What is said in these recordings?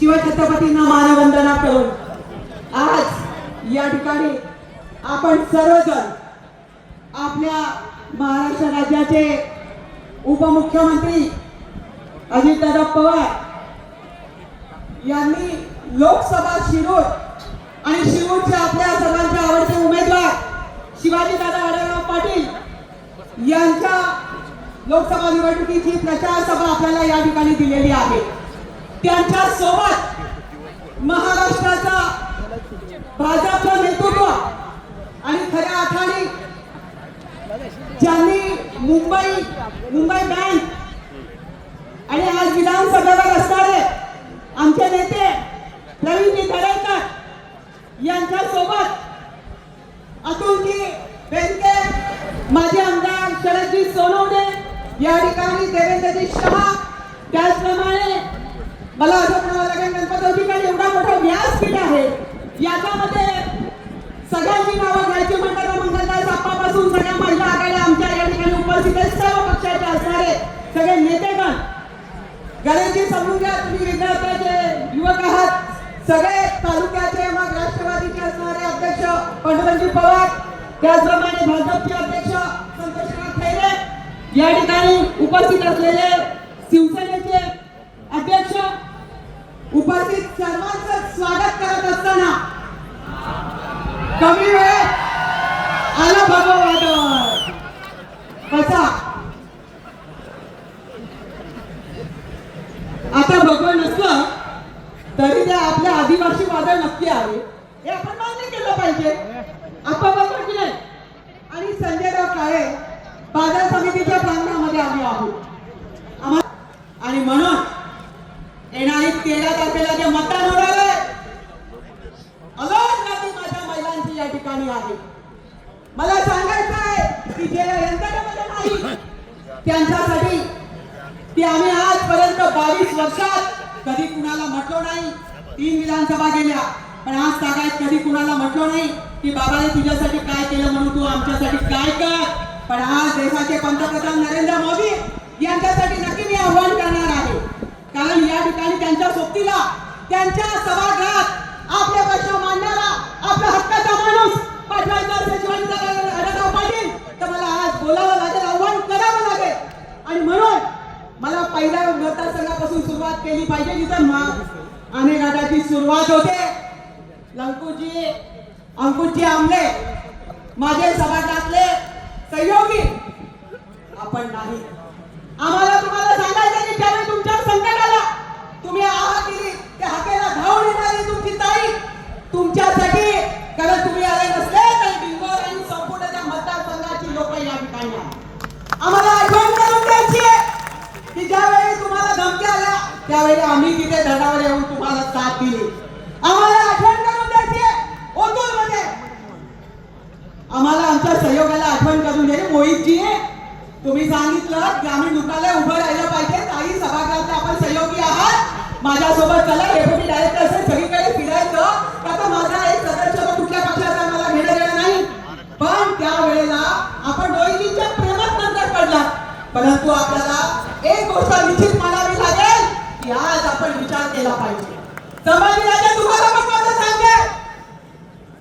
शिवछत्रपतींना मानवंदना करून आज या ठिकाणी आपण सर्वजण आपल्या महाराष्ट्र राज्याचे उपमुख्यमंत्री अजितदादा पवार यांनी लोकसभा शिरूर आणि शिरूरचे आपल्या सर्वांचे आवडते उमेदवार शिवाजीदादा आढळराव पाटील यांच्या लोकसभा निवडणुकीची प्रचार सभा आपल्याला या ठिकाणी दिलेली आहे. त्यांच्यासोबत महाराष्ट्राचा भाजपचं नेतृत्व आणि खऱ्या अर्थाने ज्यांनी मुंबई मुंबई बँक आणि आज विधानसभेवर असणारे आमचे नेते प्रवीणजी दरेकर यांच्या सोबत अतुलजी बेंके माजी आमदार शरदजी सोनवणे या ठिकाणी देवेंद्रजी शहा त्याचप्रमाणे मला असं म्हणावं लागेल गणपती ठिकाणी एवढा मोठा व्यासपीठ आहे. याच्यामध्ये सगळ्यांची नावं घ्यायची म्हणतात मंगलदार सापापासून सगळ्या महिला आघाड्या आमच्या या ठिकाणी उपस्थित आहेत. सर्व पक्षाचे असणारे सगळे नेतेगण. गणेशजी समजून घ्या तुम्ही विद्यार्थ्याचे युवक आहात. सगळे तालुक्याचे मग राष्ट्रवादीचे असणारे अध्यक्ष पंढरजी पवार त्याचप्रमाणे भाजपचे अध्यक्ष संतोषराव खैरे या ठिकाणी उपस्थित असलेले शिवसेने उपस्थित सर्वांचं स्वागत करत असताना कमी वेळ आला भगवान कसा? आता भगवान नसलं तरी ते आपल्या आदिवासी वादळ नक्की आहे. हे आपण मान्य केलं पाहिजे. आपण बघू की नाही? आणि संजयराव काळे बाजार समितीच्या प्रांगणामध्ये आम्ही आहोत आम्हा- आणि म्हणून येणारी तेरा तारखेला जे मतदान होणार आहे अलग नाती माझ्या महिलांची या ठिकाणी आहे मला सांगायचं आहे की नाही. त्यांच्यासाठी की आम्ही आजपर्यंत बावीस वर्षात कधी कुणाला म्हटलो नाही. तीन विधानसभा गेल्या पण आज सांगायत कधी कुणाला म्हटलो नाही की बाबाने तुझ्यासाठी काय केलं म्हणून तू आमच्यासाठी काय कर. पण आज देशाचे पंतप्रधान नरेंद्र मोदी यांच्यासाठी नक्की मी आव्हान करणार आहे. कारण या ठिकाणी त्यांच्या सोबतीला त्यांच्या सभागृहात आपल्या प्रश्न मांडणारा आपला हक्क माणूस पाठवायचा असेल शिवाजीदादा आढळराव पाटील तर मला आज बोलावं लागेल आव्हान करावं लागेल आणि म्हणून मला पहिल्या मतदारसंघापासून सुरुवात केली पाहिजे जिथं मा आणे घाटाची सुरुवात होते. लंकूजी अंकुशजी आमले. माझे सभागृहातले सहयोगी आपण नाही. आम्हाला तुम्हाला सांगायचं की ज्यावेळी तुमच्या संकटाला तुम्ही आहा दिली. त्या हाकेला धाव येणारी तुमची ताई. तुमच्यासाठी कारण तुम्ही आले नसले तर बिंगोर आणि संपूर्ण त्या मतदारसंघाची लोक या ठिकाणी आम्हाला आठवण करून द्यायची की ज्यावेळी तुम्हाला धमक्या आल्या त्यावेळी आम्ही तिथे धडावर येऊन तुम्हाला साथ दिली आम्हाला आठवण करून द्यायची आहे ओतूरमध्ये आम्हाला आमच्या सहयोगाला आठवण करून दिली मोहितजी तुम्ही सांगितलं की आम्ही दुकाला उभं राहिलं पाहिजे काही सभागृहाचे आपण सहयोगी आहात माझ्यासोबत चला डेप्युटी डायरेक्टर असेल सगळीकडे फिरायचं. का माझा एक सदस्य कुठल्या पक्षाचा मला घेणं देणं नाही. पण त्यावेळेला आपण रोहिणीच्या प्रेमात नंतर पडला परंतु आपल्याला एक गोष्ट निश्चित मानावी लागेल की आज आपण विचार केला पाहिजे. संभाजीराजे तुम्हाला पण माझं सांगते.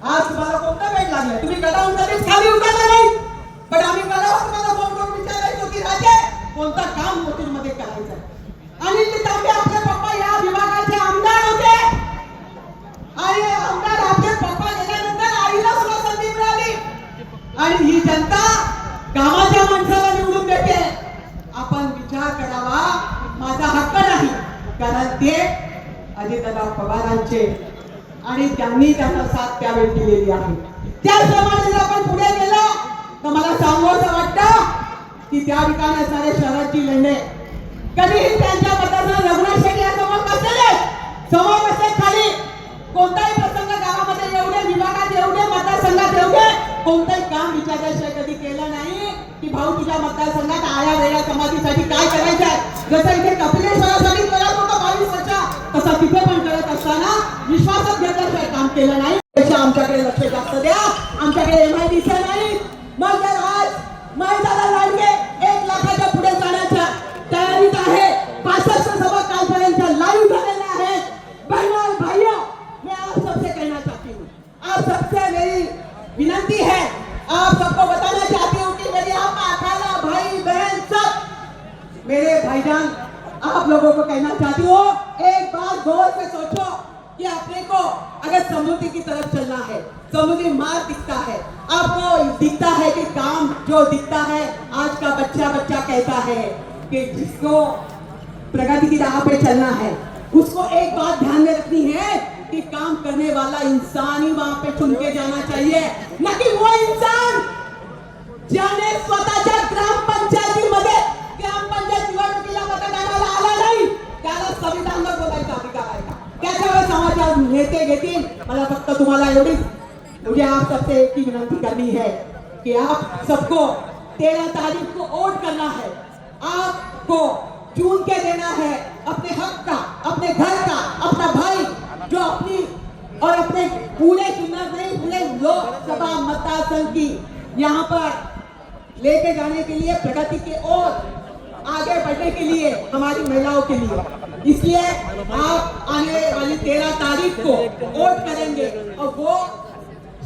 आज तुम्हाला कोणता वेळ लागला तुम्ही गडावून कधीच खाली उतरला नाही. पण आम्ही गडावर तुम्हाला फोन करून विचारायचो की राजे कोणता काम मोतीमध्ये करायचं आणि ते तांबे आपले पप्पा या विभागाचे आमदार होते आणि आमदार आपले पप्पा गेल्यानंतर आईला सुद्धा संधी मिळाली आणि ही जनता कामाच्या माणसाला निवडून देते आपण विचार करावा माझा हक्क नाही असते ते अजितदादा पवारांचे. आणि त्यांनी त्यांना साथ त्यावेळी दिलेली आहे. त्याचप्रमाणे जर आपण पुढे गेलो. तर मला सांगू असं वाटतं की त्या ठिकाणी असणारे शहराची लढणे कधीही त्यांच्या मतदारसंघ रघुनाथ शेट्टी समोर बसलेले समोर बसले खाली. कोणताही प्रसंग गावामध्ये एवढे विभागात एवढे मतदारसंघात एवढे कोणतंही काम विचारल्याशिवाय कधी केलं नाही की भाऊ तुझ्या मतदारसंघात आया वेळा समाधीसाठी काय करायचं आहे जसं इथे कपिलेश्वरासाठी तसा तिथे पण करत असताना विश्वासात काय काम केलं नाही. आमच्याकडे लक्ष जास्त द्या. आमच्याकडे एम आय दिसत नाही. मग जर आज महिलाला लांडगे एक लाखाच्या पुढे जाण्याच्या तयारीत आहे. पासष्ट सभा कालपर्यंत लाईव्ह झालेल्या आहेत. बहनों भाइयों मैं आप सबसे कहना चाहती हूँ. आप सबसे मेरी विनंती है आप सबको बताना चाहती हूँ कि मेरी आप अखाला भाई बहन सब मेरे भाईजान आप लोगों को कहना चाहती हूँ, एक बार गौर से सोचो कि अपने को अगर समुद्र की तरफ़ चलना है समुद्री मार्ग दिखता है? आपको दिखता है कि काम जो दिखता है, आज का बच्चा बच्चा कहता है कि जिसको प्रगति की राह पे चलना है, उसको एक बात ध्यान में रखनी है कि काम करने वाला इंसान ही वहाँ पे चुन के जाना चाहिए। समाजात नेते घेतील मला फक्त तुम्हाला एवढीच मुझे आप सबसे एक ही विनंती करनी है कि आप सबको तेरह तारीख को वोट करना है। आपको चुन के देना है अपने हक का, अपने घर का, अपना भाई, जो अपनी और अपने पूरे चुनाव नहीं पूरे लोकसभा मतदार संघ की यहाँ पर लेके जाने के लिए, प्रगति की ओर आगे बढ़ने के लिए, हमारी महिलाओं के लिए। इसलिए आप आने वाली तेरह तारीख को वोट करेंगे और वो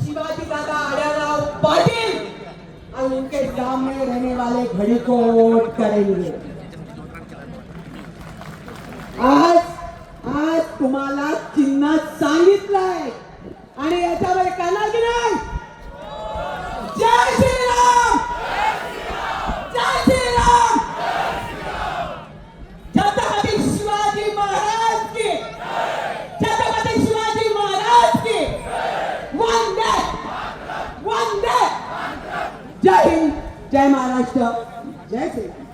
शिवाजी दादा अड़ाराव पाटिल और उनके सामने रहने वाले घड़ी को वोट करेंगे। आज आज तुम्हाला चिन्ह सांगितलंय. आणि याच्यावर करणार की नाही जय श्रीराम जय श्रीराम छत्रपती शिवाजी महाराज की छत्रपती शिवाजी महाराज की वंदे वंदे जय हिंद जय महाराष्ट्र जय श्री